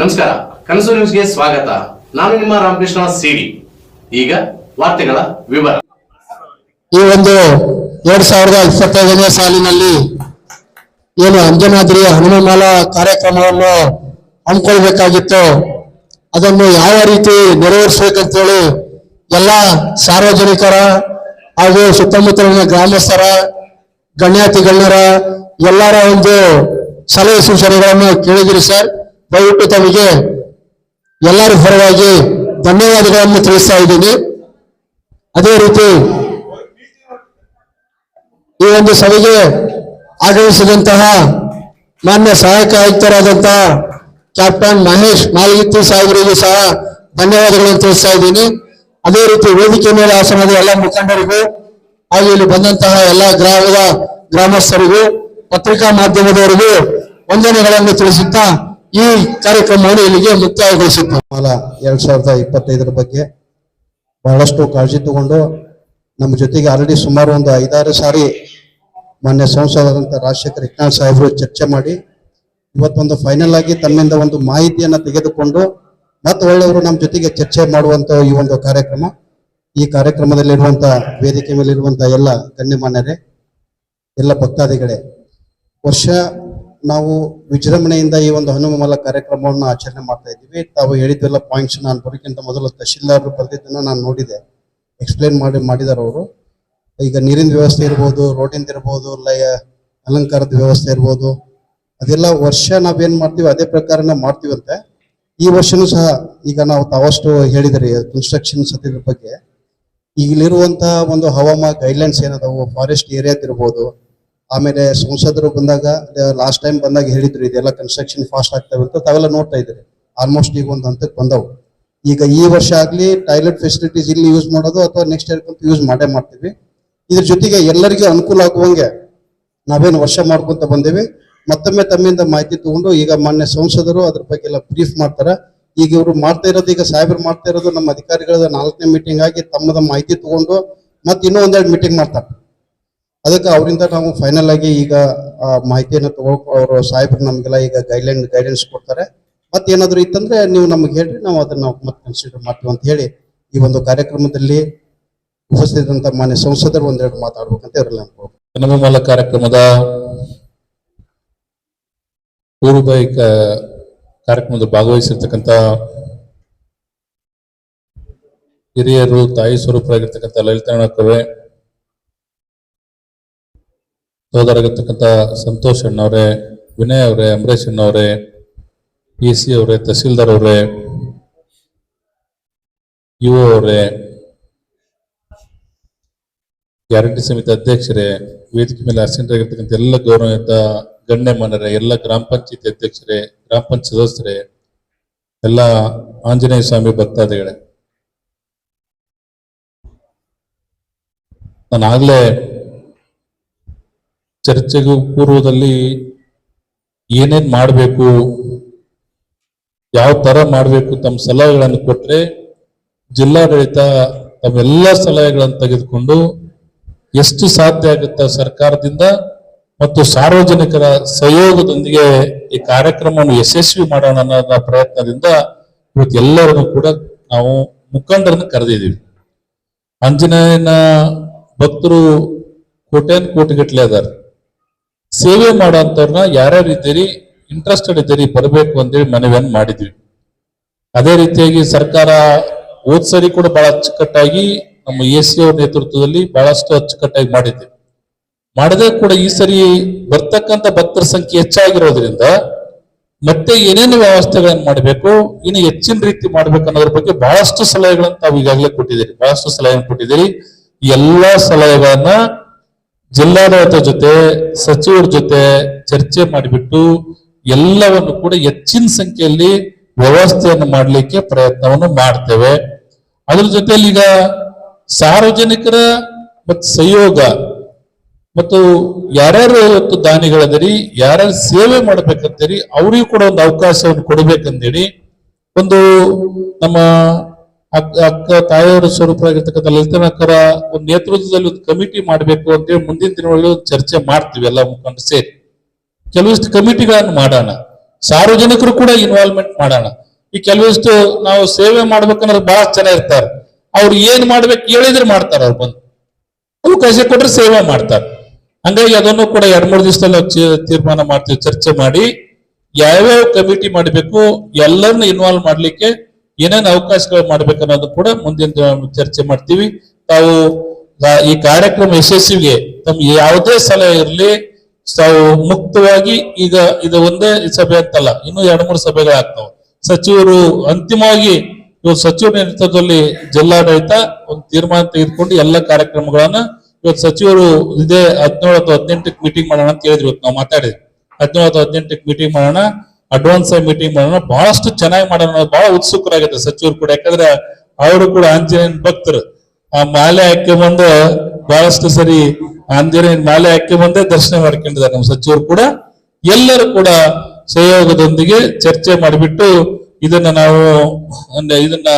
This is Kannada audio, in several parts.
ನಮಸ್ಕಾರ, ಕನಸು ನ್ಯೂಸ್ಗೆ ಸ್ವಾಗತ. ನಾನು ನಿಮ್ಮ ರಾಮಕೃಷ್ಣ ಸಿಡಿ. ಈಗ ವಾರ್ತೆಗಳ ವಿವರ. ಈ ಒಂದು ಎರಡ್ ಸಾವಿರದ ಇಪ್ಪತ್ತೈದನೇ ಸಾಲಿನಲ್ಲಿ ಏನು ಅಂಜನಾದ್ರಿ ಹನುಮಾಲ ಕಾರ್ಯಕ್ರಮವನ್ನು ಹಮ್ಮಿಕೊಳ್ಬೇಕಾಗಿತ್ತು ಅದನ್ನು ಯಾವ ರೀತಿ ನೆರವೇರಿಸಬೇಕಂತೇಳಿ ಎಲ್ಲ ಸಾರ್ವಜನಿಕರ ಹಾಗೂ ಸುತ್ತಮುತ್ತಲಿನ ಗ್ರಾಮಸ್ಥರ ಗಣ್ಯಾತಿ ಗಣ್ಯರ ಎಲ್ಲರ ಒಂದು ಸಲಹೆ ಸೂಚನೆಗಳನ್ನು ಕೇಳಿದಿರಿ ಸರ್. ದಯವಿಟ್ಟು ತಮಗೆ ಎಲ್ಲರ ಪರವಾಗಿ ಧನ್ಯವಾದಗಳನ್ನು ತಿಳಿಸ್ತಾ ಇದ್ದೀನಿ. ಅದೇ ರೀತಿ ಈ ಒಂದು ಸಭೆಗೆ ಆಗಮಿಸಿದಂತಹ ಮಾನ್ಯ ಸಹಾಯಕ ಆಯುಕ್ತರಾದಂತಹ ಕ್ಯಾಪ್ಟನ್ ಮಹೇಶ್ ಮಾಲಗಿತ್ತಿ ಸಾಹೇಬರಿಗೂ ಸಹ ಧನ್ಯವಾದಗಳನ್ನು ತಿಳಿಸ್ತಾ ಇದ್ದೀನಿ. ಅದೇ ರೀತಿ ವೇದಿಕೆ ಮೇಲೆ ಆಸನದ ಎಲ್ಲ ಮುಖಂಡರಿಗೂ ಹಾಗೂ ಇಲ್ಲಿ ಬಂದಂತಹ ಎಲ್ಲ ಗ್ರಾಮದ ಗ್ರಾಮಸ್ಥರಿಗೂ ಪತ್ರಿಕಾ ಮಾಧ್ಯಮದವರಿಗೂ ವಂದನೆಗಳನ್ನು ತಿಳಿಸುತ್ತಾ ಈ ಕಾರ್ಯಕ್ರಮವನ್ನು ಇಲ್ಲಿಗೆ ಮುಕ್ತಾಯಗೊಳಿಸುತ್ತೆ ಮಾಲ ಎರಡ್ ಸಾವಿರದ ಇಪ್ಪತ್ತೈದರ ಬಗ್ಗೆ ಬಹಳಷ್ಟು ಕಾಳಜಿ ತಗೊಂಡು ನಮ್ಮ ಜೊತೆಗೆ ಆಲ್ರೆಡಿ ಸುಮಾರು ಒಂದು ಐದಾರು ಸಾರಿ ಮಾನ್ಯ ಸಂಸದರಂತ ರಾಜಶೇಖರ್ ಇಕ್ನಾಳ್ ಸಾಹೇಬರು ಚರ್ಚೆ ಮಾಡಿ, ಇವತ್ತೊಂದು ಫೈನಲ್ ಆಗಿ ತಮ್ಮಿಂದ ಒಂದು ಮಾಹಿತಿಯನ್ನ ತೆಗೆದುಕೊಂಡು ಮತ್ತೆ ಒಳ್ಳೆಯವರು ನಮ್ಮ ಜೊತೆಗೆ ಚರ್ಚೆ ಮಾಡುವಂತ ಈ ಒಂದು ಕಾರ್ಯಕ್ರಮ. ಈ ಕಾರ್ಯಕ್ರಮದಲ್ಲಿರುವಂತ ವೇದಿಕೆ ಮೇಲಿರುವಂತ ಎಲ್ಲ ಗಣ್ಯಮಾನ್ಯರೇ, ಎಲ್ಲ ಭಕ್ತಾದಿಗಳೇ, ವರ್ಷ ನಾವು ವಿಜೃಂಭಣೆಯಿಂದ ಈ ಒಂದು ಹನುಮಮಲ ಕಾರ್ಯಕ್ರಮವನ್ನು ಆಚರಣೆ ಮಾಡ್ತಾ ಇದ್ದೀವಿ. ತಾವು ಹೇಳಿದ್ದೆಲ್ಲ ಪಾಯಿಂಟ್ಸ್ ನಾನು ಬರೋಕ್ಕಿಂತ ಮೊದಲು ತಹಶೀಲ್ದಾರ್ ಬರೆದಿದ್ದನ್ನು ನಾನು ನೋಡಿದೆ. ಎಕ್ಸ್ಪ್ಲೇನ್ ಮಾಡಿ ಮಾಡಿದ್ದಾರೆ ಅವರು. ಈಗ ನೀರಿನ ವ್ಯವಸ್ಥೆ ಇರ್ಬೋದು, ರೋಡಿಂದ ಇರ್ಬೋದು, ಲಯ, ಅಲಂಕಾರದ ವ್ಯವಸ್ಥೆ ಇರ್ಬೋದು. ಅದೆಲ್ಲ ವರ್ಷ ನಾವೇನು ಮಾಡ್ತೀವಿ, ಅದೇ ಪ್ರಕಾರನೇ ಮಾಡ್ತೀವಂತೆ. ಈ ವರ್ಷನೂ ಸಹ ಈಗ ನಾವು ತಾವಷ್ಟು ಹೇಳಿದ್ರಿ ಕನ್ಸ್ಟ್ರಕ್ಷನ್ ಸದ್ಯದ ಬಗ್ಗೆ. ಈಗಲಿರುವಂತಹ ಒಂದು ಹವಾಮಾನ ಗೈಡ್ಲೈನ್ಸ್ ಏನದಾವು ಫಾರೆಸ್ಟ್ ಏರಿಯಾದ ಇರ್ಬೋದು ಆಮೇಲೆ ಸಂಸದರು ಬಂದಾಗ ಲಾಸ್ಟ್ ಟೈಮ್ ಬಂದಾಗ ಹೇಳಿದ್ರು, ಇದೆಲ್ಲ ಕನ್ಸ್ಟ್ರಕ್ಷನ್ ಫಾಸ್ಟ್ ಆಗ್ತವೆ ಅಂತ ತಾವೆಲ್ಲ ನೋಡ್ತಾ ಇದ್ರಿ ಆಲ್ಮೋಸ್ಟ್ ಈಗ ಒಂದು ಹಂತಕ್ಕೆ ಬಂದವು. ಈಗ ಈ ವರ್ಷ ಆಗ್ಲಿ ಟಾಯ್ಲೆಟ್ ಫೆಸಿಲಿಟೀಸ್ ಇಲ್ಲಿ ಯೂಸ್ ಮಾಡೋದು ಅಥವಾ ನೆಕ್ಸ್ಟ್ ಇಯರ್ ಯೂಸ್ ಮಾಡೇ ಮಾಡ್ತೀವಿ. ಇದ್ರ ಜೊತೆಗೆ ಎಲ್ಲರಿಗೂ ಅನುಕೂಲ ಆಗುವಂಗೆ ನಾವೇನು ವರ್ಷ ಮಾಡ್ಕೊಂತ ಬಂದೇವಿ. ಮತ್ತೊಮ್ಮೆ ತಮ್ಮಿಂದ ಮಾಹಿತಿ ತಗೊಂಡು ಈಗ ಮಾನ್ಯ ಸಂಸದರು ಅದ್ರ ಬಗ್ಗೆ ಎಲ್ಲ ಬ್ರೀಫ್ ಮಾಡ್ತಾರೆ. ಈಗ ಇವರು ಮಾಡ್ತಾ ಇರೋದು, ಈಗ ಸಾಹೇಬರು ಮಾಡ್ತಾ ಇರೋದು ನಮ್ಮ ಅಧಿಕಾರಿಗಳ ನಾಲ್ಕನೇ ಮೀಟಿಂಗ್ ಆಗಿ ತಮ್ಮದ ಮಾಹಿತಿ ತಗೊಂಡು ಮತ್ತೆ ಇನ್ನೂ ಒಂದೆರಡು ಮೀಟಿಂಗ್ ಮಾಡ್ತಾರೆ. ಅದಕ್ಕೆ ಅವರಿಂದ ನಾವು ಫೈನಲ್ ಆಗಿ ಈಗ ಮಾಹಿತಿಯನ್ನು ತಗೊಂಡು ಅವರು ಸಾಹೇಬ್ರು ನಮಗೆಲ್ಲ ಈಗ ಗೈಡ್ಲೈನ್ ಗೈಡೆನ್ಸ್ ಕೊಡ್ತಾರೆ. ಮತ್ತೆ ಏನಾದ್ರು ಇತ್ತಂದ್ರೆ ನೀವು ನಮಗೆ ಹೇಳ್ರಿ, ನಾವು ಅದನ್ನ ಮತ್ತೆ ಕನ್ಸಿಡರ್ ಮಾಡ್ತೀವಿ ಅಂತ ಹೇಳಿ ಈ ಒಂದು ಕಾರ್ಯಕ್ರಮದಲ್ಲಿ ಉಪಸ್ಥಿತಂತ ಮಾನ್ಯ ಸಂಸದರು ಒಂದೆರಡು ಮಾತಾಡ್ಬೇಕಂತ ಇವರೆಲ್ಲ ಜನಮೂಲ ಕಾರ್ಯಕ್ರಮದ ಪೂರ್ವಭಾವಿಕ ಕಾರ್ಯಕ್ರಮದ ಭಾಗವಹಿಸಿರ್ತಕ್ಕಂಥ ಹಿರಿಯರು, ತಾಯಿ ಸ್ವರೂಪರಾಗಿರ್ತಕ್ಕಂಥ ಲಲಿತಣ್ಣಕ್ಕವೇ ಸೋದರಾಗಿರ್ತಕ್ಕಂಥ ಸಂತೋಷ್ ಅಣ್ಣವರೇ, ವಿನಯ್ ಅವರೇ, ಅಂಬರೀಷ್ ಅಣ್ಣವರೇ ಪಿ ಸಿ ಅವರೇ, ತಹಸೀಲ್ದಾರ್ ಅವರೇ ಯು ಅವರೇ, ಗ್ಯಾರಂಟಿ ಸಮಿತಿ ಅಧ್ಯಕ್ಷರೇ, ವೇದಿಕೆ ಮೇಲೆ ಆಸೀನರಾಗಿರ್ತಕ್ಕಂಥ ಎಲ್ಲ ಗೌರವಯುತ ಗಣ್ಯಮಾನ್ಯರೇ ಎಲ್ಲ ಗ್ರಾಮ ಪಂಚಾಯತಿ ಅಧ್ಯಕ್ಷರೇ, ಗ್ರಾಮ ಪಂಚಾಯತ್ ಸದಸ್ಯರೇ, ಎಲ್ಲ ಆಂಜನೇಯ ಸ್ವಾಮಿ ಭಕ್ತಾದಿಗಳೇ. ನಾನು ಆಗ್ಲೇ ಚರ್ಚೆಗೂ ಪೂರ್ವದಲ್ಲಿ ಏನೇನ್ ಮಾಡಬೇಕು, ಯಾವ ತರ ಮಾಡಬೇಕು ತಮ್ಮ ಸಲಹೆಗಳನ್ನು ಕೊಟ್ಟರೆ ಜಿಲ್ಲಾಡಳಿತ ತಮ್ಮೆಲ್ಲ ಸಲಹೆಗಳನ್ನು ತೆಗೆದುಕೊಂಡು ಎಷ್ಟು ಸಾಧ್ಯ ಆಗುತ್ತ ಸರ್ಕಾರದಿಂದ ಮತ್ತು ಸಾರ್ವಜನಿಕರ ಸಹಯೋಗದೊಂದಿಗೆ ಈ ಕಾರ್ಯಕ್ರಮವನ್ನು ಯಶಸ್ವಿ ಮಾಡೋಣ ಅನ್ನೋ ಪ್ರಯತ್ನದಿಂದ ಇವತ್ತು ಎಲ್ಲರನ್ನು ಕೂಡ ನಾವು ಮುಖಂಡರನ್ನು ಕರೆದಿದ್ದೀವಿ. ಆಂಜನೇಯನ ಭಕ್ತರು ಕೋಟ್ಯಾನ್ ಕೋಟಿಗಟ್ಟಲೆ ಅದಾರ. ಸೇವೆ ಮಾಡೋಂಥವ್ರನ್ನ ಯಾರ್ಯಾರು ಇದ್ದೀರಿ ಇಂಟ್ರೆಸ್ಟೆಡ್ ಇದ್ದೀರಿ, ಬರಬೇಕು ಅಂತೇಳಿ ಮನವಿಯನ್ನು ಮಾಡಿದ್ವಿ. ಅದೇ ರೀತಿಯಾಗಿ ಸರ್ಕಾರ ಹೋದ್ ಕೂಡ ಬಹಳ ಅಚ್ಚುಕಟ್ಟಾಗಿ ನಮ್ಮ ಎ ಸಿ ಅವ್ರ ನೇತೃತ್ವದಲ್ಲಿ ಬಹಳಷ್ಟು ಅಚ್ಚುಕಟ್ಟಾಗಿ ಮಾಡಿದ್ವಿ. ಮಾಡದೆ ಕೂಡ ಈ ಸರಿ ಬರ್ತಕ್ಕಂಥ ಭಕ್ತರ ಸಂಖ್ಯೆ ಹೆಚ್ಚಾಗಿರೋದ್ರಿಂದ ಮತ್ತೆ ಏನೇನು ವ್ಯವಸ್ಥೆಗಳನ್ನು ಮಾಡಬೇಕು, ಇನ್ನು ಹೆಚ್ಚಿನ ರೀತಿ ಮಾಡ್ಬೇಕು ಅನ್ನೋದ್ರ ಬಗ್ಗೆ ಬಹಳಷ್ಟು ಸಲಹೆಗಳನ್ನು ತಾವು ಈಗಾಗಲೇ ಕೊಟ್ಟಿದ್ದೀರಿ. ಬಹಳಷ್ಟು ಸಲಹೆಯನ್ನು ಕೊಟ್ಟಿದ್ದೀರಿ. ಎಲ್ಲಾ ಸಲಹೆಗಳನ್ನ ಜಿಲ್ಲಾಡಳಿತ ಜೊತೆ, ಸಚಿವರ ಜೊತೆ ಚರ್ಚೆ ಮಾಡಿಬಿಟ್ಟು ಎಲ್ಲವನ್ನು ಕೂಡ ಹೆಚ್ಚಿನ ಸಂಖ್ಯೆಯಲ್ಲಿ ವ್ಯವಸ್ಥೆಯನ್ನು ಮಾಡಲಿಕ್ಕೆ ಪ್ರಯತ್ನವನ್ನು ಮಾಡ್ತೇವೆ. ಅದ್ರ ಜೊತೆಲಿ ಈಗ ಸಾರ್ವಜನಿಕರ ಮತ್ತು ಸಹಯೋಗ ಮತ್ತು ಯಾರ್ಯಾರು ಇವತ್ತು ದಾನಿಗಳದಿರಿ, ಯಾರ್ಯಾರು ಸೇವೆ ಮಾಡ್ಬೇಕಂತೀರಿ, ಅವರಿಗೂ ಕೂಡ ಒಂದು ಅವಕಾಶವನ್ನು ಕೊಡ್ಬೇಕಂದೇಳಿ ಒಂದು ನಮ್ಮ ಅಕ್ಕ ತಾಯಿಯವರ ಸ್ವರೂಪರಾಗಿರ್ತಕ್ಕಂಥ ಲಲಿತನಕ್ಕರ ಒಂದು ನೇತೃತ್ವದಲ್ಲಿ ಒಂದು ಕಮಿಟಿ ಮಾಡಬೇಕು ಅಂತೇಳಿ ಮುಂದಿನ ದಿನಗಳಲ್ಲಿ ಒಂದು ಚರ್ಚೆ ಮಾಡ್ತೀವಿ ಎಲ್ಲ ಮುಖಂಡ ಸೇರಿ. ಕೆಲವಿಷ್ಟು ಕಮಿಟಿಗಳನ್ನು ಮಾಡೋಣ. ಸಾರ್ವಜನಿಕರು ಕೂಡ ಇನ್ವಾಲ್ವ್ಮೆಂಟ್ ಮಾಡೋಣ. ಈ ಕೆಲವಿಷ್ಟು ನಾವು ಸೇವೆ ಮಾಡ್ಬೇಕನ್ನೋದು ಬಹಳ ಜನ ಇರ್ತಾರೆ. ಅವ್ರು ಏನ್ ಮಾಡ್ಬೇಕು ಹೇಳಿದ್ರೆ ಮಾಡ್ತಾರ ಅವ್ರು ಬಂದು. ಅವಕಾಶ ಕೊಟ್ರೆ ಸೇವೆ ಮಾಡ್ತಾರೆ. ಹಂಗಾಗಿ ಅದನ್ನು ಕೂಡ ಎರಡ್ ಮೂರು ದಿವಸದಲ್ಲಿ ತೀರ್ಮಾನ ಮಾಡ್ತೀವಿ, ಚರ್ಚೆ ಮಾಡಿ. ಯಾವ್ಯಾವ ಕಮಿಟಿ ಮಾಡಬೇಕು ಎಲ್ಲರನ್ನ ಇನ್ವಾಲ್ವ್ ಮಾಡ್ಲಿಕ್ಕೆ ಏನೇನು ಅವಕಾಶಗಳು ಮಾಡ್ಬೇಕನ್ನೋದು ಕೂಡ ಮುಂದಿನ ಚರ್ಚೆ ಮಾಡ್ತೀವಿ. ತಾವು ಈ ಕಾರ್ಯಕ್ರಮ ಯಶಸ್ವಿಗೆ ತಮ್ ಯಾವುದೇ ಸಲಹೆ ಇರಲಿ, ತಾವು ಮುಕ್ತವಾಗಿ ಈಗ ಇದು ಒಂದೇ ಸಭೆ ಅಂತಲ್ಲ, ಇನ್ನೂ ಎರಡು ಮೂರು ಸಭೆಗಳಾಗ್ತಾವ ಸಚಿವರು ಅಂತಿಮವಾಗಿ ಇವತ್ತು ಸಚಿವ ನೇತೃತ್ವದಲ್ಲಿ ಜಿಲ್ಲಾಡಳಿತ ಒಂದು ತೀರ್ಮಾನ ತೆಗೆದುಕೊಂಡು ಎಲ್ಲ ಕಾರ್ಯಕ್ರಮಗಳನ್ನ ಇವತ್ತು ಸಚಿವರು ಇದೇ ಹದಿನೇಳು ಅಥವಾ ಹದಿನೆಂಟಕ್ಕೆ ಮೀಟಿಂಗ್ ಮಾಡೋಣ ಅಂತ ಹೇಳಿದ್ರು ಇವತ್ತು ನಾವು ಮಾತಾಡಿದ್ವಿ. ಹದಿನೇಳು ಅಥವಾ ಹದಿನೆಂಟಕ್ಕೆ ಮೀಟಿಂಗ್ ಮಾಡೋಣ. ಅಡ್ವಾನ್ಸ್ ಆಗಿ ಮೀಟಿಂಗ್ ಮಾಡೋಣ ಬಹಳಷ್ಟು ಚೆನ್ನಾಗಿ ಮಾಡೋಣ ಬಹಳ ಉತ್ಸುಕರಾಗಿದೆ ಸಚಿವರು ಕೂಡ. ಯಾಕಂದ್ರೆ ಅವರು ಕೂಡ ಆಂಜನೇಯನ ಭಕ್ತರು. ಆ ಮಾಲೆ ಹಾಕಿ ಬಂದು ಬಹಳಷ್ಟು ಸರಿ ಆಂಜನೇಯನ ಮಾಲೆ ಹಾಕಿ ಬಂದೇ ದರ್ಶನ ಮಾಡ್ಕೊಂಡಿದ್ದಾರೆ ನಮ್ಮ ಸಚಿವರು ಕೂಡ. ಎಲ್ಲರೂ ಕೂಡ ಸಹಯೋಗದೊಂದಿಗೆ ಚರ್ಚೆ ಮಾಡಿಬಿಟ್ಟು ಇದನ್ನ ನಾವು ಇದನ್ನ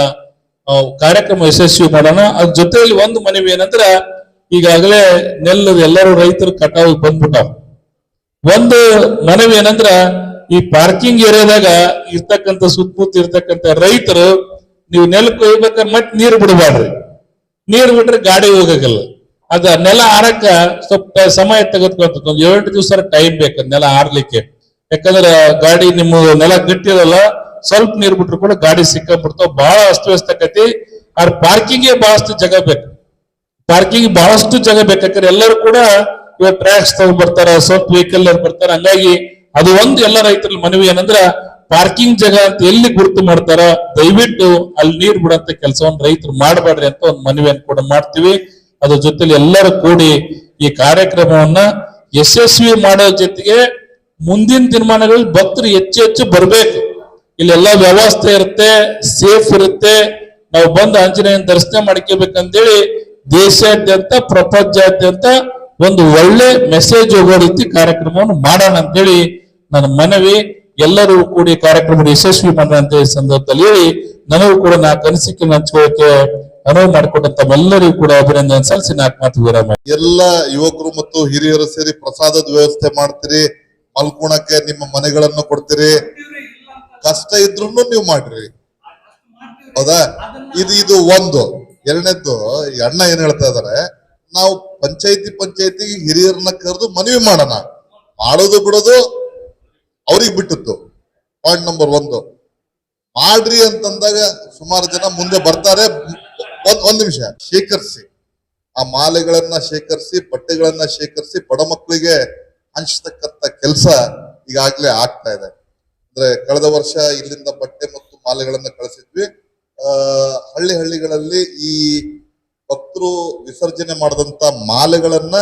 ಕಾರ್ಯಕ್ರಮ ಯಶಸ್ವಿ ಮಾಡೋಣ. ಅದ್ರ ಜೊತೆಯಲ್ಲಿ ಒಂದು ಮನವಿ ಏನಂದ್ರೆ, ಈಗಾಗಲೇ ನೆಲ್ಲದ ಎಲ್ಲರೂ ರೈತರು ಕಟಾವು ಬಂದ್ಬಿಟ್ಟಾವ ಒಂದು ಮನವಿ ಏನಂದ್ರ ಈ ಪಾರ್ಕಿಂಗ್ ಏರಿಯಾದಾಗ ಇರ್ತಕ್ಕಂಥ ಸುತ್ತಮುತ್ತ ಇರ್ತಕ್ಕಂಥ ರೈತರು ನೀವು ನೆಲ ಕೊಯ್ಬೇಕಾದ್ರೆ ಮತ್ ನೀರು ಬಿಡಬಾರ್ರಿ ನೀರು ಬಿಟ್ರೆ ಗಾಡಿ ಹೋಗಲ್ಲ ಅದ ನೆಲ ಆರಕ್ಕ ಸ್ವಲ್ಪ ಸಮಯ ತೆಗೆದುಕೊಂತ ಒಂದು ಏಳೆಂಟು ದಿವಸ ಟೈಮ್ ಬೇಕು ನೆಲ ಆರ್ಲಿಕ್ಕೆ. ಯಾಕಂದ್ರೆ ಗಾಡಿ ನಿಮ್ಮ ನೆಲ ಗಟ್ಟಿರಲ್ಲ, ಸ್ವಲ್ಪ ನೀರು ಬಿಟ್ರು ಕೂಡ ಗಾಡಿ ಸಿಕ್ಕಾಬಿಡ್ತಾವ ಬಹಳ ಅಸ್ತವ್ಯಸ್ತ ಆಕತಿ ಆದ್ರೆ ಪಾರ್ಕಿಂಗ್ ಬಹಳಷ್ಟು ಜಾಗ ಬೇಕು. ಪಾರ್ಕಿಂಗ್ ಬಹಳಷ್ಟು ಜಾಗ ಬೇಕಾದ್ರೆ ಎಲ್ಲರೂ ಕೂಡ ಇವಾಗ ಟ್ರ್ಯಾಕ್ಸ್ ತಗೊಂಡ್ ಬರ್ತಾರ, ಸ್ವಲ್ಪ ವೆಹಿಕಲ್ ಬರ್ತಾರ. ಹಂಗಾಗಿ ಅದು ಒಂದು ಎಲ್ಲ ರೈತರ ಮನವಿ ಏನಂದ್ರ ಪಾರ್ಕಿಂಗ್ ಜಾಗ ಅಂತ ಎಲ್ಲಿ ಗುರುತು ಮಾಡ್ತಾರ ದಯವಿಟ್ಟು ಅಲ್ಲಿ ನೀರ್ ಬಿಡಂತ ಕೆಲಸವನ್ನು ರೈತರು ಮಾಡಬೇಡ್ರಿ ಅಂತ ಒಂದು ಮನವಿಯನ್ನು ಕೂಡ ಮಾಡ್ತೀವಿ. ಅದ್ರ ಜೊತೆಲಿ ಎಲ್ಲರೂ ಕೂಡಿ ಈ ಕಾರ್ಯಕ್ರಮವನ್ನ ಯಶಸ್ವಿ ಮಾಡೋ ಜೊತೆಗೆ ಮುಂದಿನ ದಿನಮಾನಗಳಲ್ಲಿ ಭಕ್ತರು ಹೆಚ್ಚು ಹೆಚ್ಚು ಬರ್ಬೇಕು. ಇಲ್ಲೆಲ್ಲ ವ್ಯವಸ್ಥೆ ಇರುತ್ತೆ ಸೇಫ್ ಇರುತ್ತೆ. ನಾವು ಬಂದು ಆಂಜನೇಯನ ದರ್ಶನ ಮಾಡ್ಕೋಬೇಕಂತೇಳಿ ದೇಶಾದ್ಯಂತ ಪ್ರಪಂಚಾದ್ಯಂತ ಒಂದು ಒಳ್ಳೆ ಮೆಸೇಜ್ ಹೋಗೋ ರೀತಿ ಕಾರ್ಯಕ್ರಮವನ್ನು ಮಾಡೋಣ ಅಂತೇಳಿ ನನ್ನ ಮನವಿ ಎಲ್ಲರೂ ಕೂಡಿ ಕಾರ್ಯಕ್ರಮ ಯಶಸ್ವಿ ಮಾಡುವಂತ ಸಂದರ್ಭದಲ್ಲಿ ನನಗೂ ಕೂಡ ನಾ ಕನಸಿಕೆ ಹಂಚ್ಕೊಳ್ಳೋಕೆ ಅನುವು ಮಾಡಿಕೊಟ್ಟಂತ ಎಲ್ಲರಿಗೂ ಕೂಡ ಅಭಿನಂದನೆ ಸಲ್ಲಿಸಿ ನಾಲ್ಕು ಮಾತು ವಿರಾಮ. ಎಲ್ಲ ಯುವಕರು ಮತ್ತು ಹಿರಿಯರು ಸೇರಿ ಪ್ರಸಾದದ ವ್ಯವಸ್ಥೆ ಮಾಡ್ತೀರಿ ಮಲ್ಕೋಣಕ್ಕೆ ನಿಮ್ಮ ಮನೆಗಳನ್ನು ಕೊಡ್ತೀರಿ. ಕಷ್ಟ ಇದ್ರು ನೀವು ಮಾಡ್ರಿ. ಹೌದಾ? ಇದು ಇದು ಒಂದು. ಎರಡನೇದ್ದು ಅಣ್ಣ ಏನ್ ಹೇಳ್ತಾ ಇದಾರೆ, ನಾವು ಪಂಚಾಯತಿ ಪಂಚಾಯತಿ ಹಿರಿಯರನ್ನ ಕರೆದು ಮನವಿ ಮಾಡೋಣ. ಮಾಡೋದು ಬಿಡೋದು ಅವ್ರಿಗೆ ಬಿಟ್ಟಿತ್ತು. ಪಾಯಿಂಟ್ ನಂಬರ್ ಒಂದು. ಮಾಡ್ರಿ ಅಂತಂದಾಗ ಸುಮಾರು ಜನ ಮುಂದೆ ಬರ್ತಾರೆ. ಒಂದ್ ಒಂದ್ ನಿಮಿಷ. ಶೇಖರಿಸಿ. ಆ ಮಾಲೆಗಳನ್ನ ಶೇಖರಿಸಿ, ಬಟ್ಟೆಗಳನ್ನ ಶೇಖರಿಸಿ ಬಡ ಮಕ್ಕಳಿಗೆ ಹಂಚತಕ್ಕಂತ ಕೆಲಸ ಈಗಾಗ್ಲೇ ಆಗ್ತಾ ಇದೆ. ಅಂದ್ರೆ ಕಳೆದ ವರ್ಷ ಇಲ್ಲಿಂದ ಬಟ್ಟೆ ಮತ್ತು ಮಾಲೆಗಳನ್ನ ಕಳಿಸಿದ್ವಿ. ಹಳ್ಳಿ ಹಳ್ಳಿಗಳಲ್ಲಿ ಈ ಭಕ್ತರು ವಿಸರ್ಜನೆ ಮಾಡಿದಂತ ಮಾಲೆಗಳನ್ನ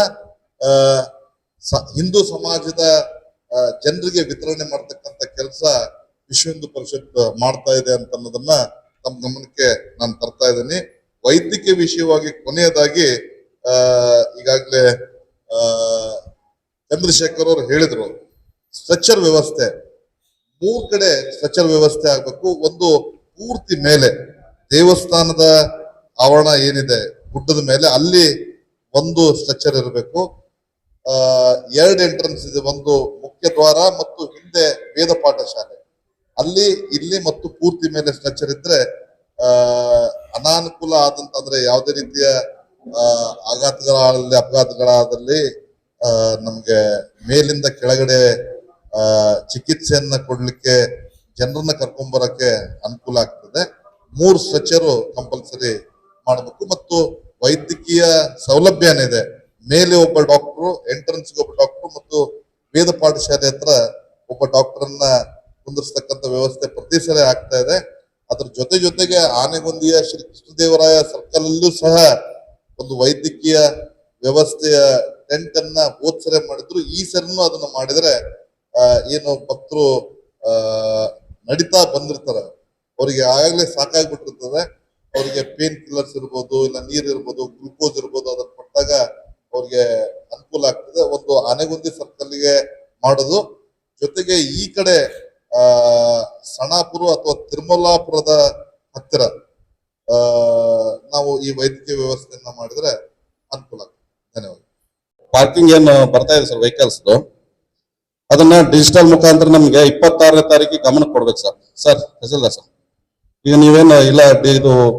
ಹಿಂದೂ ಸಮಾಜದ ಜನರಿಗೆ ವಿತರಣೆ ಮಾಡತಕ್ಕಂತ ಕೆಲಸ ವಿಶ್ವ ಹಿಂದೂ ಪರಿಷತ್ ಮಾಡ್ತಾ ಇದೆ ಅಂತ ಅನ್ನೋದನ್ನ ತಮ್ಮ ಗಮನಕ್ಕೆ ನಾನು ತರ್ತಾ ಇದ್ದೀನಿ. ವೈದ್ಯಕೀಯ ವಿಷಯವಾಗಿ ಕೊನೆಯದಾಗಿ, ಆ, ಈಗಾಗಲೇ ಚಂದ್ರಶೇಖರ್ ಅವರು ಹೇಳಿದ್ರು, ಸ್ಟ್ರಕ್ಚರ್ ವ್ಯವಸ್ಥೆ. ಮೂರು ಕಡೆ ಸ್ಟ್ರಕ್ಚರ್ ವ್ಯವಸ್ಥೆ ಆಗ್ಬೇಕು. ಒಂದು ಪೂರ್ತಿ ಮೇಲೆ, ದೇವಸ್ಥಾನದ ಆವರಣ ಏನಿದೆ, ಗುಡ್ಡದ ಮೇಲೆ, ಅಲ್ಲಿ ಒಂದು ಸ್ಟ್ರಕ್ಚರ್ ಇರಬೇಕು. ಎರಡು ಎಂಟ್ರೆನ್ಸ್ ಇದೆ, ಒಂದು ಮುಖ್ಯ ದ್ವಾರ ಮತ್ತು ಹಿಂದೆ ವೇದ ಪಾಠಶಾಲೆ. ಅಲ್ಲಿ ಇಲ್ಲಿ ಮತ್ತು ಪೂರ್ತಿ ಮೇಲೆ ಸ್ಟ್ರಕ್ಚರ್ ಇದ್ರೆ ಅನಾನುಕೂಲ ಆದಂತ ಅಂದ್ರೆ ಯಾವುದೇ ರೀತಿಯ, ಆ ಆಘಾತಗಳಾದಲ್ಲಿ ಅಪಘಾತಗಳಾದಲ್ಲಿ ನಮ್ಗೆ ಮೇಲಿಂದ ಕೆಳಗಡೆ ಚಿಕಿತ್ಸೆಯನ್ನ ಕೊಡ್ಲಿಕ್ಕೆ ಜನರನ್ನ ಕರ್ಕೊಂಬರಕ್ಕೆ ಅನುಕೂಲ ಆಗ್ತದೆ. ಮೂರು ಸ್ಟ್ರಕ್ಚರು ಕಂಪಲ್ಸರಿ ಮಾಡಬೇಕು ಮತ್ತು ವೈದ್ಯಕೀಯ ಸೌಲಭ್ಯ ಏನಿದೆ ಮೇಲೆ ಒಬ್ಬ ಡಾಕ್ಟ್ರು ಎಂಟ್ರೆನ್ಸ್ಗೆ ಒಬ್ಬ ಡಾಕ್ಟ್ರು ಮತ್ತು ವೇದ ಪಾಠಶಾಲೆ ಹತ್ರ ಒಬ್ಬ ಡಾಕ್ಟರ್ನ ಕುಂದಿರ್ಸ್ತಕ್ಕಂಥ ವ್ಯವಸ್ಥೆ ಪ್ರತಿ ಸಲ ಆಗ್ತಾ ಇದೆ. ಅದ್ರ ಜೊತೆ ಜೊತೆಗೆ ಆನೆಗೊಂದಿಯ ಶ್ರೀ ಕೃಷ್ಣದೇವರಾಯ ಸರ್ಕಲ್ ಅಲ್ಲೂ ಸಹ ಒಂದು ವೈದ್ಯಕೀಯ ವ್ಯವಸ್ಥೆಯ ಟೆಂಟ್ ಅನ್ನ ಮಾಡಿದ್ರು. ಈ ಸರಿನೂ ಅದನ್ನ ಮಾಡಿದ್ರೆ ಏನು ಭಕ್ತರು ನಡೀತಾ ಬಂದಿರ್ತಾರೆ. ಅವರಿಗೆ ಆಗಲೇ ಸಾಕಾಗ್ಬಿಟ್ಟಿರ್ತದೆ. ಅವರಿಗೆ ಪೇನ್ ಕಿಲ್ಲರ್ಸ್ ಇರ್ಬೋದು, ಇಲ್ಲ ನೀರ್ ಇರ್ಬೋದು, ಗ್ಲುಕೋಸ್ ಇರ್ಬೋದು, ಅದನ್ನ ಕೊಟ್ಟಾಗ ಅವ್ರಿಗೆ ಅನುಕೂಲ ಆಗ್ತದೆ. ಒಂದು ಆನೆಗುಂದಿ ಸರ್ಕಲ್ಗೆ ಮಾಡೋದು. ಜೊತೆಗೆ ಈ ಕಡೆ, ಆ, ಸಣಾಪುರ ಅಥವಾ ತಿರುಮಲಾಪುರದ ಹತ್ತಿರ, ಆ, ನಾವು ಈ ವೈದ್ಯಕೀಯ ವ್ಯವಸ್ಥೆಯನ್ನ ಮಾಡಿದ್ರೆ ಅನುಕೂಲ ಆಗ್ತದೆ. ಧನ್ಯವಾದ. ಪಾರ್ಕಿಂಗ್ ಏನು ಬರ್ತಾ ಇದೆ ಸರ್ ವೆಹಿಕಲ್ಸ್ ಅದನ್ನ ಡಿಜಿಟಲ್ ಮುಖಾಂತರ ನಮ್ಗೆ ಇಪ್ಪತ್ತಾರನೇ ತಾರೀಕಿಗೆ ಗಮನ ಕೊಡ್ಬೇಕು ಸರ್. Sir, ಹೆಸರಿಲ್ಲ sir. ಈಗ ನೀವೇನು, ಇಲ್ಲ, ಇದು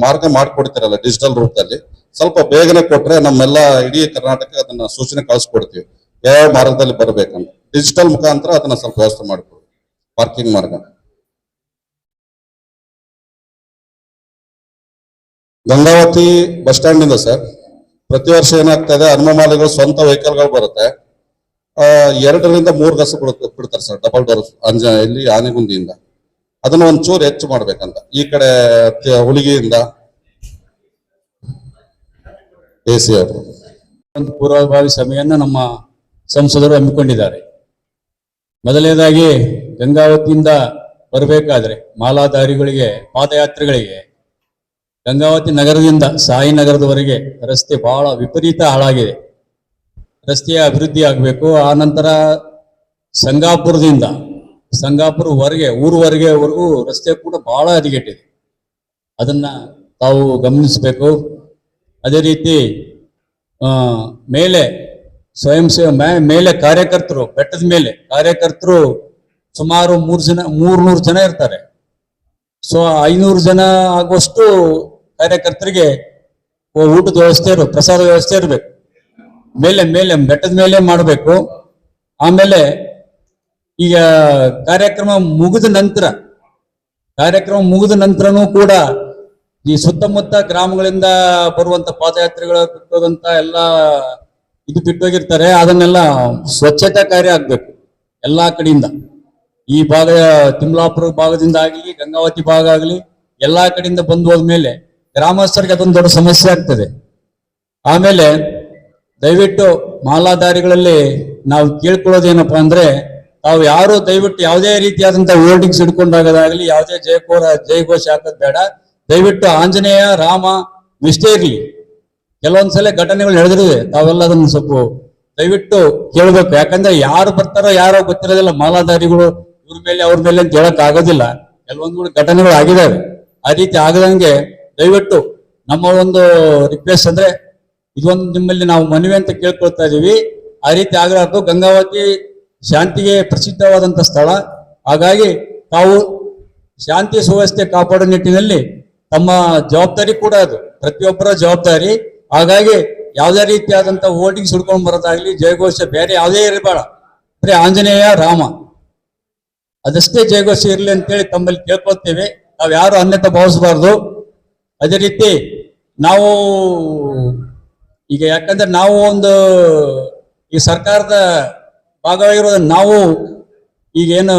ಮಾರ್ಗ ಮಾಡ್ಕೊಡ್ತೀರಲ್ಲ ಡಿಜಿಟಲ್ ರೂಪದಲ್ಲಿ ಸ್ವಲ್ಪ ಬೇಗನೆ ಕೊಟ್ರೆ ನಮ್ಮೆಲ್ಲ ಇಡೀ ಕರ್ನಾಟಕ ಅದನ್ನ ಸೂಚನೆ ಕಳಿಸ್ಕೊಡ್ತೀವಿ. ಯಾವ ಮಾರ್ಗದಲ್ಲಿ ಬರಬೇಕಂತ. ಡಿಜಿಟಲ್ ಮುಖಾಂತರ ಅದನ್ನ ಸ್ವಲ್ಪ ವ್ಯವಸ್ಥೆ ಮಾಡಿಕೊಡಿ. ಪಾರ್ಕಿಂಗ್ ಮಾರ್ಗ. ಗಂಗಾವತಿ ಬಸ್ ಸ್ಟ್ಯಾಂಡ್ ಇಂದ ಸರ್ ಪ್ರತಿ ವರ್ಷ ಏನಾಗ್ತಾ ಇದೆ ಹನುಮಮಾಲಿಗಳು ಸ್ವಂತ ವೆಹಿಕಲ್ಗಳು ಬರುತ್ತೆ. ಎರಡರಿಂದ ಮೂರು ಬಸ್ ಬಿಡ್ತಾರೆ ಸರ್ ಡಬಲ್ ಡೋರ್ ಅಂಜ, ಇಲ್ಲಿ ಆನೆಗುಂದಿಯಿಂದ. ಅದನ್ನ ಒಂಚೂರು ಹೆಚ್ಚು ಮಾಡ್ಬೇಕಂತ. ಈ ಕಡೆ ಹುಲಿಗೆಯಿಂದ ಎ ಸಿ ಅವರು ಒಂದು ಪೂರ್ವಭಾವಿ ಸಭೆಯನ್ನು ನಮ್ಮ ಸಂಸದರು ಹಮ್ಮಿಕೊಂಡಿದ್ದಾರೆ. ಮೊದಲನೇದಾಗಿ ಗಂಗಾವತಿಯಿಂದ ಬರಬೇಕಾದ್ರೆ ಮಾಲಾಧಾರಿಗಳಿಗೆ, ಪಾದಯಾತ್ರೆಗಳಿಗೆ, ಗಂಗಾವತಿ ನಗರದಿಂದ ಸಾಯಿನಗರದವರೆಗೆ ರಸ್ತೆ ಬಹಳ ವಿಪರೀತ ಹಾಳಾಗಿದೆ. ರಸ್ತೆಯ ಅಭಿವೃದ್ಧಿ ಆಗಬೇಕು. ಆ ನಂತರ ಸಂಗಾಪುರದಿಂದ ಸಂಗಾಪುರವರೆಗೆ ಊರುವರೆಗೆವರೆಗೂ ರಸ್ತೆ ಕೂಡ ಬಹಳ ಹದಗೆಟ್ಟಿದೆ. ಅದನ್ನ ತಾವು ಗಮನಿಸಬೇಕು. ಅದೇ ರೀತಿ ಮೇಲೆ, ಸ್ವಯಂ ಸೇವೆ ಮೇಲೆ ಕಾರ್ಯಕರ್ತರು, ಬೆಟ್ಟದ ಮೇಲೆ ಕಾರ್ಯಕರ್ತರು ಸುಮಾರು ಮೂರು ಜನ, ಮೂರ್ನೂರು ಜನ ಇರ್ತಾರೆ. ಸೊ, ಐನೂರು ಜನ ಆಗುವಷ್ಟು ಕಾರ್ಯಕರ್ತರಿಗೆ ಊಟದ ವ್ಯವಸ್ಥೆ ಇರು ಪ್ರಸಾದ ವ್ಯವಸ್ಥೆ ಇರಬೇಕು. ಮೇಲೆ ಮೇಲೆ, ಬೆಟ್ಟದ ಮೇಲೆ ಮಾಡಬೇಕು. ಆಮೇಲೆ ಈಗ ಕಾರ್ಯಕ್ರಮ ಮುಗಿದ ನಂತರ, ಕಾರ್ಯಕ್ರಮ ಮುಗಿದ ನಂತರನೂ ಕೂಡ ಈ ಸುತ್ತಮುತ್ತ ಗ್ರಾಮಗಳಿಂದ ಬರುವಂತ ಪಾದಯಾತ್ರೆಗಳು ಬಿಟ್ಟೋಗಂತ ಎಲ್ಲ ಇದು ಬಿಟ್ಟೋಗಿರ್ತಾರೆ. ಅದನ್ನೆಲ್ಲ ಸ್ವಚ್ಛತಾ ಕಾರ್ಯ ಆಗ್ಬೇಕು ಎಲ್ಲಾ ಕಡೆಯಿಂದ. ಈ ಭಾಗ ತಿಮ್ಲಾಪುರ ಭಾಗದಿಂದ ಆಗಲಿ, ಗಂಗಾವತಿ ಭಾಗ ಆಗಲಿ, ಎಲ್ಲಾ ಕಡೆಯಿಂದ ಬಂದು ಹೋದ್ಮೇಲೆ ಗ್ರಾಮಸ್ಥರಿಗೆ ಅದೊಂದು ದೊಡ್ಡ ಸಮಸ್ಯೆ ಆಗ್ತದೆ. ಆಮೇಲೆ ದಯವಿಟ್ಟು ಮಾಲಾಧಾರಿಗಳಲ್ಲಿ ನಾವು ಕೇಳ್ಕೊಳ್ಳೋದೇನಪ್ಪ ಅಂದ್ರೆ, ತಾವು ಯಾರು ದಯವಿಟ್ಟು ಯಾವುದೇ ರೀತಿಯಾದಂತಹ ಹೋರ್ಡಿಂಗ್ಸ್ ಇಟ್ಕೊಂಡಾಗದಾಗ್ಲಿ, ಯಾವುದೇ ಜಯಕೋರ, ಜಯಘೋಷ ಹಾಕೋದ್ ಬೇಡ. ದಯವಿಟ್ಟು ಆಂಜನೇಯ, ರಾಮ, ಇಷ್ಟೇ ಇರಲಿ. ಕೆಲವೊಂದ್ಸಲ ಘಟನೆಗಳು ನಡೆದಿರುವೆ ತಾವೆಲ್ಲ ಅದನ್ನ ಸ್ವಲ್ಪ ದಯವಿಟ್ಟು ಕೇಳ್ಬೇಕು. ಯಾಕಂದ್ರೆ ಯಾರು ಬರ್ತಾರೋ ಯಾರೋ ಗೊತ್ತಿರೋದಿಲ್ಲ, ಮಾಲಾಧಾರಿಗಳು ಇವ್ರ ಮೇಲೆ, ಅವ್ರ ಮೇಲೆ ಅಂತ ಹೇಳಕ್ ಆಗೋದಿಲ್ಲ ಕೆಲವೊಂದು ಘಟನೆಗಳು ಆಗಿದಾವೆ. ಆ ರೀತಿ ಆಗದಂಗೆ ದಯವಿಟ್ಟು ನಮ್ಮ ಒಂದು ರಿಕ್ವೆಸ್ಟ್ ಅಂದ್ರೆ ಇದೊಂದು ನಿಮ್ಮಲ್ಲಿ ನಾವು ಮನವಿ ಅಂತ ಕೇಳ್ಕೊಳ್ತಾ ಇದೀವಿ. ಆ ರೀತಿ ಆಗಲಾರ್ದು ಗಂಗಾವತಿ ಶಾಂತಿಗೆ ಪ್ರಸಿದ್ಧವಾದಂತ ಸ್ಥಳ. ಹಾಗಾಗಿ ತಾವು ಶಾಂತಿ ಸುವ್ಯವಸ್ಥೆ ಕಾಪಾಡೋ ನಿಟ್ಟಿನಲ್ಲಿ ತಮ್ಮ ಜವಾಬ್ದಾರಿ ಕೂಡ ಅದು. ಪ್ರತಿಯೊಬ್ಬರ ಜವಾಬ್ದಾರಿ. ಹಾಗಾಗಿ ಯಾವುದೇ ರೀತಿಯಾದಂತ ವೋಟಿಂಗ್ ಸುಡ್ಕೊಂಡು ಬರೋದಾಗ್ಲಿ, ಜಯಘೋಷ ಬೇರೆ ಯಾವುದೇ ಇರಬೇಡ ಬರೀ ಆಂಜನೇಯ, ರಾಮ. ಅದಷ್ಟೇ ಜಯಘೋಷ ಇರಲಿ ಅಂತೇಳಿ ತಮ್ಮಲ್ಲಿ ಕೇಳ್ಕೊಳ್ತೇವೆ. ನಾವು ಯಾರು ಅನ್ಯತ ಭಾವಿಸಬಾರ್ದು. ಅದೇ ರೀತಿ ನಾವು ಈಗ ಯಾಕಂದ್ರೆ ನಾವು ಒಂದು ಈ ಸರ್ಕಾರದ ಭಾಗವಾಗಿರೋದ ನಾವು ಈಗೇನು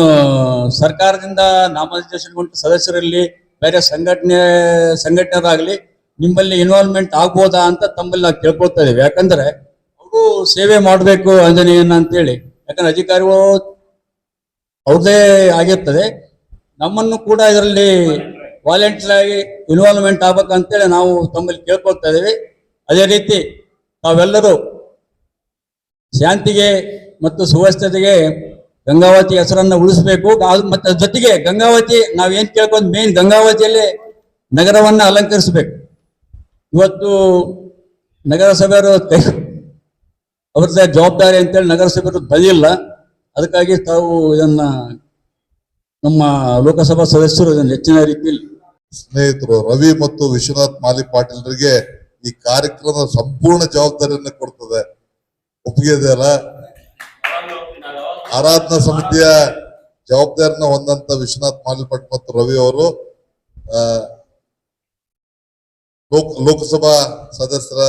ಸರ್ಕಾರದಿಂದ ನಾಮನಿರ್ದೇಶನಗೊಂಡ ಸದಸ್ಯರಲ್ಲಿ ಬೇರೆ ಸಂಘಟನೆ ಸಂಘಟನೆದಾಗ್ಲಿ ನಿಮ್ಮಲ್ಲಿ ಇನ್ವಾಲ್ವ್ಮೆಂಟ್ ಆಗ್ಬೋದಾ ಅಂತ ತಮ್ಮಲ್ಲಿ ನಾವು ಕೇಳ್ಕೊಳ್ತಾ ಇದೀವಿ ಯಾಕಂದ್ರೆ ಅವರು ಸೇವೆ ಮಾಡಬೇಕು ಆಂಜನೇಯನ ಅಂತೇಳಿ. ಯಾಕಂದ್ರೆ ಅಧಿಕಾರಿಗಳು ಅವ್ರದೇ ಆಗಿರ್ತದೆ. ನಮ್ಮನ್ನು ಕೂಡ ಇದರಲ್ಲಿ ವಾಲಂಟಿಯರ್ ಆಗಿ ಇನ್ವಾಲ್ವ್ಮೆಂಟ್ ಆಗ್ಬೇಕಂತೇಳಿ ನಾವು ತಮ್ಮಲ್ಲಿ ಕೇಳ್ಕೊಳ್ತಾ ಇದೀವಿ ಅದೇ ರೀತಿ ತಾವೆಲ್ಲರೂ ಶಾಂತಿಗೆ ಮತ್ತು ಸುವ್ಯವಸ್ಥತೆಗೆ ಗಂಗಾವತಿ ಹೆಸರನ್ನ ಉಳಿಸ್ಬೇಕು. ಮತ್ತೆ ಜೊತೆಗೆ ಗಂಗಾವತಿ ನಾವೇನ್ ಕೇಳ್ಕೊಂಡ್ ಮೇನ್ ಗಂಗಾವತಿಯಲ್ಲಿ ನಗರವನ್ನ ಅಲಂಕರಿಸಬೇಕು. ಇವತ್ತು ನಗರಸಭೆಯವರು ಅವ್ರದ್ದೇ ಜವಾಬ್ದಾರಿ ಅಂತೇಳಿ ನಗರಸಭೆಯವರು ಬದಿಲ್ಲ ಅದಕ್ಕಾಗಿ ತಾವು ಇದನ್ನ ನಮ್ಮ ಲೋಕಸಭಾ ಸದಸ್ಯರು ಇದನ್ನು ಹೆಚ್ಚಿನ ರೀತಿಯಲ್ಲಿ ಸ್ನೇಹಿತರು, ರವಿ ಮತ್ತು ವಿಶ್ವನಾಥ್ ಮಾಲಿ ಪಾಟೀಲ್ರಿಗೆ ಈ ಕಾರ್ಯಕ್ರಮದ ಸಂಪೂರ್ಣ ಜವಾಬ್ದಾರಿಯನ್ನು ಕೊಡ್ತದೆ. ಒಪ್ಪಿಗೆ ಇದೆಯಲ್ಲ? ಆರಾಧನಾ ಸಮಿತಿಯ ಜವಾಬ್ದಾರಿನ ಹೊಂದಂತ ವಿಶ್ವನಾಥ್ ಮಾಲಿಪಟ್ ಮತ್ತು ರವಿ ಅವರು ಲೋಕಸಭಾ ಸದಸ್ಯರ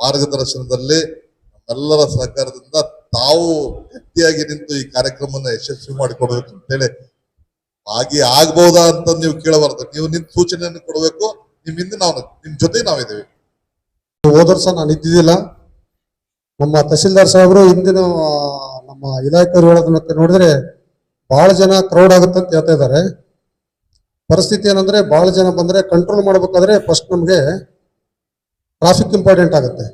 ಮಾರ್ಗದರ್ಶನದಲ್ಲಿ ಎಲ್ಲರ ಸಹಕಾರದಿಂದ ತಾವು ಗಟ್ಟಿಯಾಗಿ ನಿಂತು ಈ ಕಾರ್ಯಕ್ರಮವನ್ನು ಯಶಸ್ವಿ ಮಾಡಿಕೊಡ್ಬೇಕು ಅಂತೇಳಿ ಹಾಗೆ ಆಗ್ಬಹುದಾ ಅಂತ ನೀವು ಕೇಳಬಾರ್ದು. ನೀವು ನಿಮ್ ಸೂಚನೆಯನ್ನು ಕೊಡಬೇಕು, ನಿಮ್ ಹಿಂದೆ ನಾವು, ನಿಮ್ ಜೊತೆ ನಾವಿದ್ದೇವೆ. ಹೋದ ವರ್ಷ ನಾನು ಇದ್ದಿದ್ದಿಲ್ಲ. ನಮ್ಮ ತಹಸೀಲ್ದಾರ್ ಸಾಹೇಬರು ಹಿಂದಿನ ನಮ್ಮ ಇಲಾಖೆಯವರು ಹೇಳೋದನ್ನ ನೋಡಿದ್ರೆ ಬಹಳ ಜನ ಕ್ರೌಡ್ ಆಗುತ್ತೆ ಅಂತ ಹೇಳ್ತಾ ಇದ್ದಾರೆ. ಪರಿಸ್ಥಿತಿ ಏನಂದ್ರೆ ಬಹಳ ಜನ ಬಂದ್ರೆ ಕಂಟ್ರೋಲ್ ಮಾಡ್ಬೇಕಾದ್ರೆ ಫಸ್ಟ್ ನಮಗೆ ಟ್ರಾಫಿಕ್ ಇಂಪಾರ್ಟೆಂಟ್ ಆಗುತ್ತೆ.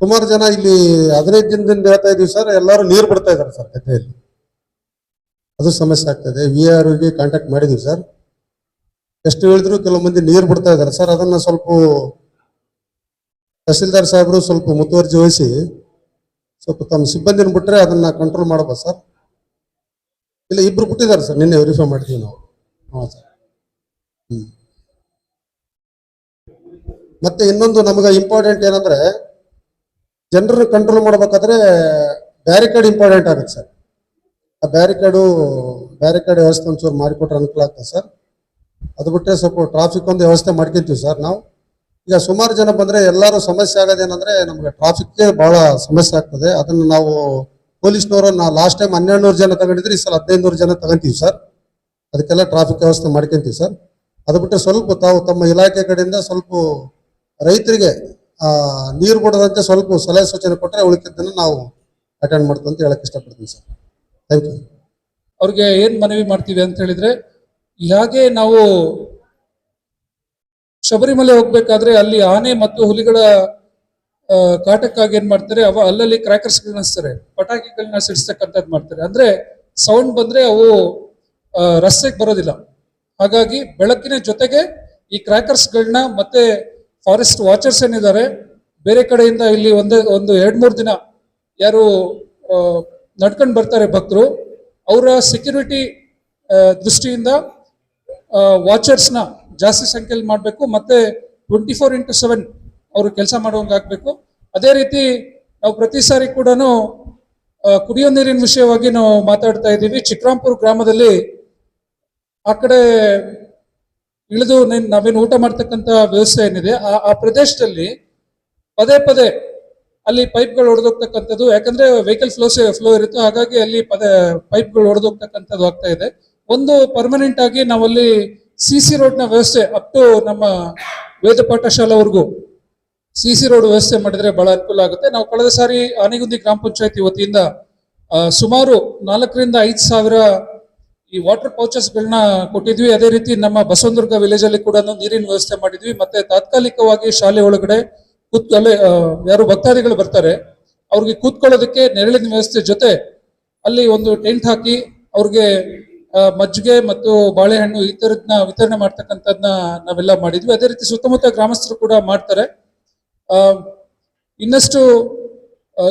ಸುಮಾರು ಜನ ಇಲ್ಲಿ ಹದಿನೈದು ದಿನದಿಂದ ಹೇಳ್ತಾ ಇದೀವಿ ಸರ್ ಎಲ್ಲರೂ ನೀರು ಬಿಡ್ತಾ ಇದ್ದಾರೆ ಸರ್ ಗದ್ದೆಯಲ್ಲಿ. ಅದು ಸಮಸ್ಯೆ ಆಗ್ತದೆ. ವಿ ಆರ್ಗೆ ಕಾಂಟ್ಯಾಕ್ಟ್ ಮಾಡಿದೀವಿ ಸರ್ ಎಷ್ಟು ಹೇಳಿದ್ರು ಕೆಲವು ಮಂದಿ ನೀರು ಬಿಡ್ತಾ ಇದ್ದಾರೆ. ಸರ್ ಅದನ್ನ ಸ್ವಲ್ಪ ತಹಸೀಲ್ದಾರ್ ಸಾಹೇಬರು ಸ್ವಲ್ಪ ಮುತುವರ್ಜಿ ವಹಿಸಿ ಸ್ವಲ್ಪ ತಮ್ಮ ಸಿಬ್ಬಂದಿನ ಬಿಟ್ಟರೆ ಅದನ್ನ ಕಂಟ್ರೋಲ್ ಮಾಡಬಹುದು ಸರ್ ಇಲ್ಲ, ಇಬ್ರು ಬಿಟ್ಟಿದ್ದಾರೆ ಸರ್ ನಿನ್ನೆ ವೆರಿಫೈ ಮಾಡಿದ್ವಿ ನಾವು. ಹಾಂ ಸರ್ ಮತ್ತೆ ಇನ್ನೊಂದು ನಮಗೆ ಇಂಪಾರ್ಟೆಂಟ್ ಏನಂದ್ರೆ, ಜನರನ್ನು ಕಂಟ್ರೋಲ್ ಮಾಡ್ಬೇಕಾದ್ರೆ ಬ್ಯಾರಿಕೇಡ್ ಇಂಪಾರ್ಟೆಂಟ್ ಆಗುತ್ತೆ ಸರ್ ಆ ಬ್ಯಾರಿಕೇಡು ಬ್ಯಾರಿಕೇಡ್ ವ್ಯವಸ್ಥೆ ಒಂಚೂರು ಮಾಡಿಕೊಟ್ರೆ ಅನುಕೂಲ ಆಗ್ತದೆ ಸರ್ ಅದು ಬಿಟ್ಟರೆ ಸ್ವಲ್ಪ ಟ್ರಾಫಿಕ್ ಒಂದು ವ್ಯವಸ್ಥೆ ಮಾಡ್ಕೊತೀವಿ ಸರ್ ನಾವು. ಈಗ ಸುಮಾರು ಜನ ಬಂದ್ರೆ ಎಲ್ಲರೂ ಸಮಸ್ಯೆ ಆಗೋದೇನಂದ್ರೆ ನಮ್ಗೆ ಟ್ರಾಫಿಕ್ಗೆ ಬಹಳ ಸಮಸ್ಯೆ ಆಗ್ತದೆ. ಅದನ್ನ ನಾವು ಪೊಲೀಸ್ನವರು ನಾವು ಲಾಸ್ಟ್ ಟೈಮ್ ಹನ್ನೆರಡು ನೂರು ಜನ ತಗೊಂಡಿದ್ರೆ, ಈ ಸಲ ಹದಿನೈದು ನೂರು ಜನ ತಗೊಂತೀವಿ ಸರ್ ಅದಕ್ಕೆಲ್ಲ ಟ್ರಾಫಿಕ್ ವ್ಯವಸ್ಥೆ ಮಾಡ್ಕೊಂತೀವಿ ಸರ್ ಅದು ಬಿಟ್ಟರೆ ಸ್ವಲ್ಪ ತಾವು ತಮ್ಮ ಇಲಾಖೆ ಕಡೆಯಿಂದ ಸ್ವಲ್ಪ ರೈತರಿಗೆ ನೀರು ಬಿಡದಂತೆ ಸ್ವಲ್ಪ ಸಲಹೆ ಸೂಚನೆ ಕೊಟ್ಟರೆ ಉಳಿತಿದ್ದನ್ನು ನಾವು ಅಟೆಂಡ್ ಮಾಡ್ತೀವಿ ಅಂತ ಹೇಳಕ್ ಇಷ್ಟಪಡ್ತೀನಿ ಸರ್ ಥ್ಯಾಂಕ್ ಯು ಅವ್ರಿಗೆ ಏನು ಮನವಿ ಮಾಡ್ತೀವಿ ಅಂತ ಹೇಳಿದ್ರೆ ಹೇಗೆ ನಾವು ಶಬರಿಮಲೆ ಹೋಗ್ಬೇಕಾದ್ರೆ ಅಲ್ಲಿ ಆನೆ ಮತ್ತು ಹುಲಿಗಳ ಕಾಟಕ್ಕಾಗಿ ಏನ್ ಮಾಡ್ತಾರೆ, ಅವ ಅಲ್ಲಲ್ಲಿ ಕ್ರ್ಯಾಕರ್ಸ್ ಗಳನ್ನಿಸ್ತಾರೆ ಪಟಾಕಿಗಳನ್ನ ಸಿಡಿಸ್ತಕ್ಕಂಥದ್ದು ಮಾಡ್ತಾರೆ. ಅಂದ್ರೆ ಸೌಂಡ್ ಬಂದ್ರೆ ಅವು ರಸ್ತೆಗೆ ಬರೋದಿಲ್ಲ. ಹಾಗಾಗಿ ಬೆಳಕಿನ ಜೊತೆಗೆ ಈ ಕ್ರ್ಯಾಕರ್ಸ್ ಗಳನ್ನ ಮತ್ತೆ ಫಾರೆಸ್ಟ್ ವಾಚರ್ಸ್ ಏನಿದ್ದಾರೆ, ಬೇರೆ ಕಡೆಯಿಂದ ಇಲ್ಲಿ ಒಂದೇ, ಒಂದು ಎರಡ್ ಮೂರು ದಿನ ಯಾರು ನಡ್ಕೊಂಡು ಬರ್ತಾರೆ ಭಕ್ತರು, ಅವರ ಸೆಕ್ಯೂರಿಟಿ ದೃಷ್ಟಿಯಿಂದ ವಾಚರ್ಸ್ನ ಜಾಸ್ತಿ ಸಂಖ್ಯೆಯಲ್ಲಿ ಮಾಡಬೇಕು, ಮತ್ತೆ ಟ್ವೆಂಟಿ ಫೋರ್ ಇಂಟು ಸೆವೆನ್ ಅವರು ಕೆಲಸ ಮಾಡುವಂಗೆ ಆಗಬೇಕು. ಅದೇ ರೀತಿ ನಾವು ಪ್ರತಿ ಸಾರಿ ಕೂಡ ಕುಡಿಯೋ ನೀರಿನ ವಿಷಯವಾಗಿ ನಾವು ಮಾತಾಡ್ತಾ ಇದ್ದೀವಿ. ಚಿಕ್ರಾಂಪುರ ಗ್ರಾಮದಲ್ಲಿ ಆ ಕಡೆ ಇಳಿದು ನಾವೇನು ಊಟ ಮಾಡ್ತಕ್ಕಂಥ ವ್ಯವಸ್ಥೆ ಏನಿದೆ, ಆ ಆ ಪ್ರದೇಶದಲ್ಲಿ ಪದೇ ಪದೇ ಅಲ್ಲಿ ಪೈಪ್ಗಳು ಹೊಡೆದೋಗ್ತಕ್ಕಂಥದ್ದು ಯಾಕಂದ್ರೆ ವೆಹಿಕಲ್ ಫ್ಲೋ ಫ್ಲೋ ಇರುತ್ತೆ. ಹಾಗಾಗಿ ಅಲ್ಲಿ ಪದೇ, ಪೈಪ್ಗಳು ಹೊಡೆದೋಗ್ತಕ್ಕಂಥದ್ದು ಆಗ್ತಾ ಇದೆ. ಒಂದು ಪರ್ಮನೆಂಟ್ ಆಗಿ ನಾವಲ್ಲಿ ಸಿ ಸಿ ರೋಡ್ನ ವ್ಯವಸ್ಥೆ ಅಪ್ ಟು ನಮ್ಮ ವೇದ ಪಾಠಶಾಲೆವರೆಗೂ ಸಿ ಸಿ ರೋಡ್ ವ್ಯವಸ್ಥೆ ಮಾಡಿದ್ರೆ ಬಹಳ ಅನುಕೂಲ ಆಗುತ್ತೆ. ನಾವು ಕಳೆದ ಸಾರಿ ಆನೆಗುಂದಿ ಗ್ರಾಮ ಪಂಚಾಯತಿ ವತಿಯಿಂದ ಸುಮಾರು ನಾಲ್ಕರಿಂದ ಐದು ಸಾವಿರ ಈ ವಾಟರ್ ಪೌಚಸ್ ಗಳನ್ನ ಕೊಟ್ಟಿದ್ವಿ. ಅದೇ ರೀತಿ ನಮ್ಮ ಬಸವನದುರ್ಗ ವಿಲೇಜ್ ಅಲ್ಲಿ ಕೂಡ ನೀರಿನ ವ್ಯವಸ್ಥೆ ಮಾಡಿದ್ವಿ. ಮತ್ತೆ ತಾತ್ಕಾಲಿಕವಾಗಿ ಶಾಲೆ ಒಳಗಡೆ ಕೂತ್ ಯಾರು ಭಕ್ತಾದಿಗಳು ಬರ್ತಾರೆ, ಅವ್ರಿಗೆ ಕೂತ್ಕೊಳ್ಳೋದಕ್ಕೆ ನೆರಳಿನ ವ್ಯವಸ್ಥೆ ಜೊತೆ ಅಲ್ಲಿ ಒಂದು ಟೆಂಟ್ ಹಾಕಿ ಅವ್ರಿಗೆ ಮಜ್ಜಿಗೆ ಮತ್ತು ಬಾಳೆಹಣ್ಣು ಈ ತರದ್ನ ವಿತರಣೆ ಮಾಡ್ತಕ್ಕಂಥದ್ನ ನಾವೆಲ್ಲ ಮಾಡಿದ್ವಿ. ಅದೇ ರೀತಿ ಸುತ್ತಮುತ್ತ ಗ್ರಾಮಸ್ಥರು ಕೂಡ ಮಾಡ್ತಾರೆ. ಆ, ಇನ್ನಷ್ಟು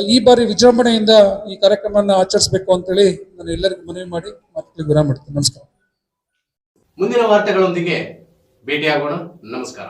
ಈ ಬಾರಿ ವಿಜೃಂಭಣೆಯಿಂದ ಈ ಕಾರ್ಯಕ್ರಮವನ್ನು ಆಚರಿಸಬೇಕು ಅಂತೇಳಿ ನಾನು ಎಲ್ಲರಿಗೂ ಮನವಿ ಮಾಡಿ ಮತ್ತೆ ವಿರಾಮ ಮಾಡ್ತೀನಿ. ನಮಸ್ಕಾರ. ಮುಂದಿನ ವಾರ್ತೆಗಳೊಂದಿಗೆ ಭೇಟಿಯಾಗೋಣ. ನಮಸ್ಕಾರ.